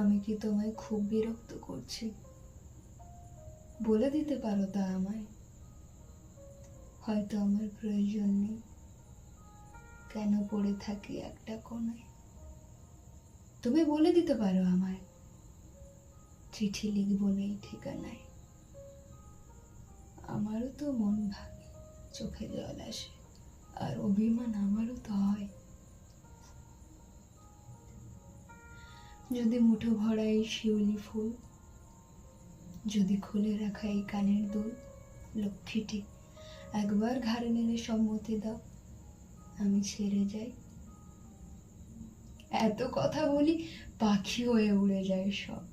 আমি কি তোমায় খুব বিরক্ত করছি? বলে দিতে পারো তা আমায়। হয়তো আমার প্রয়োজন নেই। কেন পড়ে থাকি একটা কোনায় তুমি বলে দিতে পারো আমায়। চিঠি লিখব নেই ঠিকানায়। আমারও তো মন ভাঙে, চোখে জল আসে, আর অভিমান আমারও যদি মুঠো ভরা এই শিউলি ফুল, যদি খুলে রাখা এই কানের দুল, লক্ষ্মীটি একবার ঘাড়ে নেড়ে সম্মতি দাও, আমি ছেড়ে যাই। এত কথা বলি পাখি হয়ে উড়ে যায় সব,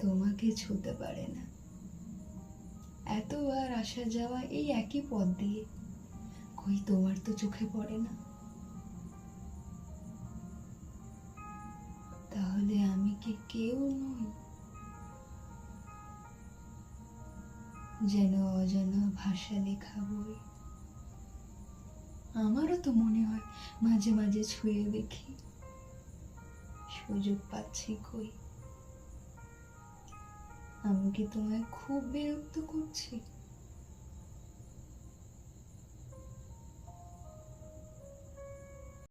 তোমাকে ছুতে পারে না। এতবার আসা যাওয়া এই একই পথ দিয়ে, কই তোমার তো চোখে পড়ে না? যেন অজানা ভাষা লেখা বই। আমারও তো মনে হয় মাঝে মাঝে ছুঁয়ে দেখি। সুযোগ পাচ্ছি কই? আমি কি তোমায় খুব বিরক্ত করছি?